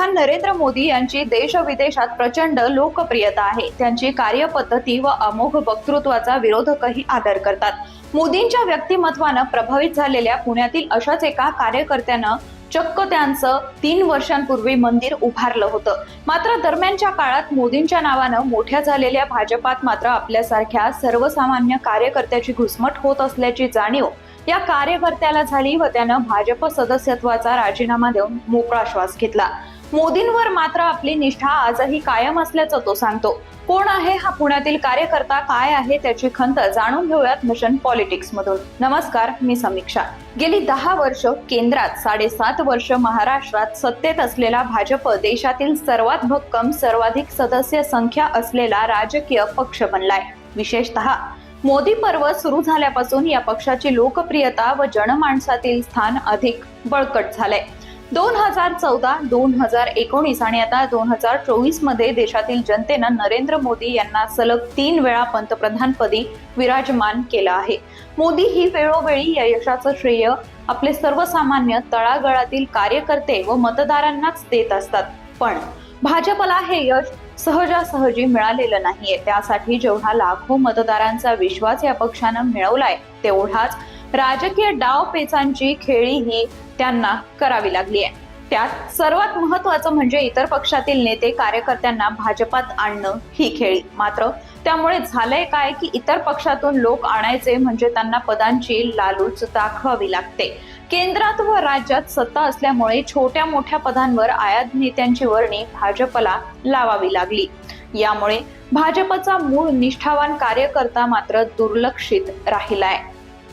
पंतप्रधान नरेंद्र मोदी यांची देश विदेशात प्रचंड लोकप्रियता आहे. त्यांची कार्यपद्धती व अमोघ वक्तृत्वाचा विरोधकही आदर करतात. मोदींच्या व्यक्तिमत्वानं प्रभावित झालेल्या पुण्यातील अशाच एका कार्यकर्त्यानं चक्क त्यांचं तीन वर्षांपूर्वी मंदिर उभारलं होतं. मात्र दरम्यानच्या काळात मोदींच्या नावानं मोठ्या झालेल्या भाजपात मात्र आपल्यासारख्या सर्वसामान्य कार्यकर्त्याची घुसमट होत असल्याची जाणीव या कार्यकर्त्याला झाली व त्यानं भाजप सदस्यत्वाचा राजीनामा देऊन मोकळा श्वास घेतला. मोदींवर मात्र आपली निष्ठा आजही कायम असल्याचं तो सांगतो. कोण आहे हा पुण्यातील कार्यकर्ता काय आहे त्याची खंत जाणून घेऊयात मिशन पॉलिटिक्स मधून नमस्कार मी समीक्षा. गेली दहा वर्ष केंद्रात साडेसात वर्ष महाराष्ट्रात सत्तेत असलेला भाजप देशातील सर्वात भक्कम सर्वाधिक सदस्य संख्या असलेला राजकीय पक्ष बनलाय. विशेषतः मोदी पर्व सुरू झाल्यापासून या पक्षाची लोकप्रियता व जनमाणसातील स्थान अधिक बळकट झालंय. दोन हजार चौदा दोन हजार एकोणीस आणि आता दोन हजार चोवीसमध्ये देशातील जनतेनं नरेंद्र मोदी यांना सलग तीन वेळा पंतप्रधानपदी विराजमान केलं आहे. मोदी ही वेळोवेळी या यशाचं श्रेय आपले सर्वसामान्य तळागळातील कार्यकर्ते व मतदारांनाच देत असतात. पण भाजपला हे यश सहजासहजी मिळालेलं नाहीये. त्यासाठी जेवढा लाखो मतदारांचा विश्वास या पक्षानं मिळवलाय तेवढाच राजकीय डावपेचांची खेळी ही त्यांना करावी लागली आहे. त्यात सर्वात महत्वाचं म्हणजे इतर पक्षातील नेते कार्यकर्त्यांना भाजपात आणणं ही खेळी. मात्र त्यामुळे झालंय काय की इतर पक्षातून लोक आणायचे म्हणजे त्यांना पदांची लालूच दाखवावी लागते. केंद्रात व राज्यात सत्ता असल्यामुळे छोट्या मोठ्या पदांवर आयात नेत्यांची वर्णी भाजपला लावावी लागली. यामुळे भाजपचा मूळ निष्ठावान कार्यकर्ता मात्र दुर्लक्षित राहिलाय.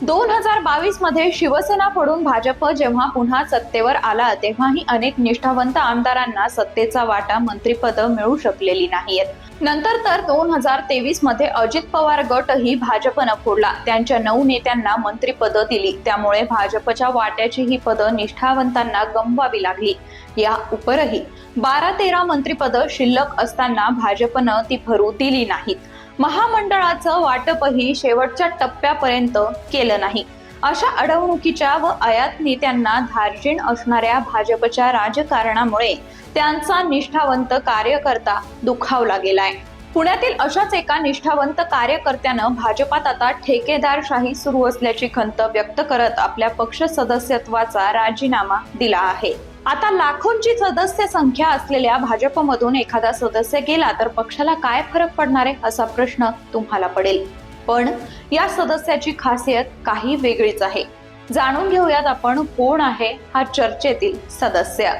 दोन हजार बावीसमध्ये शिवसेना फोडून भाजप जेव्हा पुन्हा सत्तेवर आला तेव्हाही अनेक निष्ठावंत आमदारांना सत्तेचा वाटा मंत्रिपद मिळू शकलेली नाहीयेत. नंतर तर दोन हजार तेवीसमध्ये अजित पवार गटही भाजपनं फोडला. त्यांच्या नऊ नेत्यांना मंत्रिपद दिली. त्यामुळे भाजपच्या वाट्याची ही पदं निष्ठावंतांना गमवावी लागली. या उपरही बारा तेरा मंत्रिपद शिल्लक असताना भाजपनं ती भरू दिली नाहीत. महामंडळाचं वाटपही शेवटच्या टप्प्यापर्यंत केलं नाही. अशा अडवणुकीच्या व आयात नेत्यांना धार्जिण असणाऱ्या भाजपच्या राजकारणामुळे त्यांचा निष्ठावंत कार्यकर्ता दुखावला गेलाय. पुण्यातील अशाच एका निष्ठावंत कार्यकर्त्यानं भाजपात आता ठेकेदारशाही सुरू असल्याची खंत व्यक्त करत आपल्या पक्ष सदस्यत्वाचा राजीनामा दिला आहे. आता लाखोंची सदस्य संख्या असलेल्या भाजपमधून एखादा सदस्य गेला तर पक्षाला काय फरक पडणार आहे असा प्रश्न तुम्हाला पडेल. पण या सदस्याची खासियत काही वेगळीच आहे. जाणून घेऊयात आपण कोण आहे हा चर्चेतील सदस्य.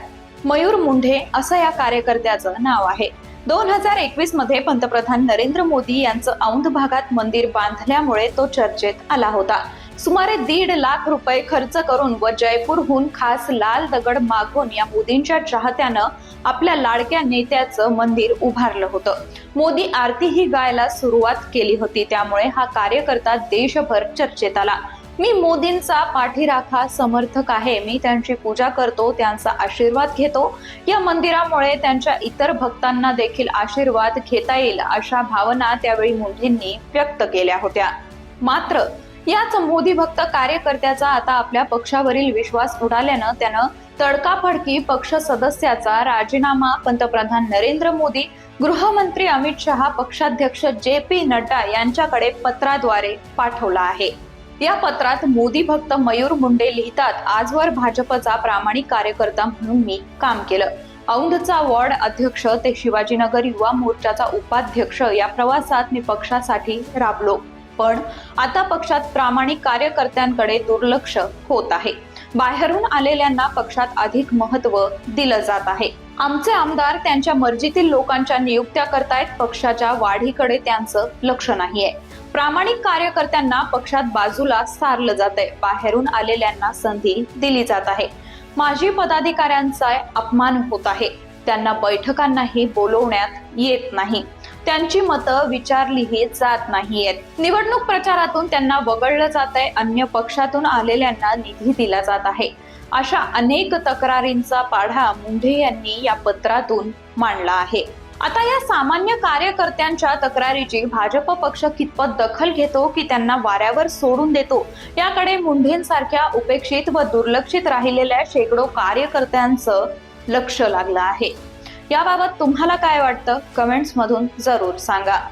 मयूर मुंढे असं या कार्यकर्त्याचं नाव आहे. दोन हजार एकवीसमध्ये पंतप्रधान नरेंद्र मोदी यांचं औंध भागात मंदिर बांधल्यामुळे तो चर्चेत आला होता. सुमारे दीड लाख रुपये खर्च करून व जयपूरहून खास लाल दगड मागून या मोदींच्या चाहत्यानं आपल्या लाडक्या नेत्याचं मंदिर उभारलं होतं. मोदी आरतीही गायला सुरुवात केली होती. त्यामुळे हा कार्यकर्ता देशभर चर्चेत आला. मी मोदींचा पाठीराखा समर्थक आहे. मी त्यांची पूजा करतो त्यांचा आशीर्वाद घेतो. या मंदिरामुळे त्यांच्या इतर भक्तांना देखील आशीर्वाद घेता येईल अशा भावना त्यावेळी मुंढेंनी व्यक्त केल्या होत्या. मात्र याच मोदी भक्त कार्यकर्त्याचा आता आपल्या पक्षावरील विश्वास उडाल्यानं त्यानं तडकाफडकी पक्ष सदस्याचा राजीनामा पंतप्रधान नरेंद्र मोदी गृहमंत्री अमित शहा पक्षाध्यक्ष जे पी नड्डा यांच्याकडे पत्राद्वारे पाठवला आहे. या पत्रात मोदी भक्त मयूर मुंडे लिहितात आजवर भाजपचा प्रामाणिक कार्यकर्ता म्हणून मी काम केलं. औंधचा वॉर्ड अध्यक्ष ते शिवाजीनगर युवा मोर्चाचा उपाध्यक्ष या प्रवासात मी पक्षासाठी राबलो. पण आता पक्षात प्रामाणिक कार्यकर्त्यांकडे दुर्लक्ष होत आहे. बाहेरून आलेल्यांना पक्षात अधिक महत्त्व दिलं जात आहे. आमचे आमदार त्यांच्या मर्जीतील लोकांच्या नियुक्त्या करतायत पक्षाच्या वाढीकडे त्यांचं लक्ष नाहीये. प्रामाणिक कार्यकर्त्यांना पक्षात बाजूला सारलं जात आहे बाहेरून आलेल्यांना संधी दिली जात आहे. माजी पदाधिकाऱ्यांचा अपमान होत आहे. त्यांना बैठकांनाही बोलवण्यात येत नाही. त्यांची मतं विचारलीही जात नाहीयेत. निवडणूक प्रचारातून त्यांना वगळलं जात आहे अन्य पक्षातून आलेल्यांना निधी दिला जात आहे. अशा अनेक तक्रारींचा पाढा मुंढे यांनी या पत्रातून मांडला आहे. आता या सामान्य कार्यकर्त्यांच्या तक्रारीची भाजप पक्ष कितपत दखल घेतो की त्यांना वाऱ्यावर सोडून देतो? याकडे मुंढेंसारख्या उपेक्षित व दुर्लक्षित राहिलेल्या शेकडो कार्यकर्त्यांचं लक्ष लागलं आहे. याबाबत तुम्हाला काय वाटतं? कमेंट्समधून जरूर सांगा.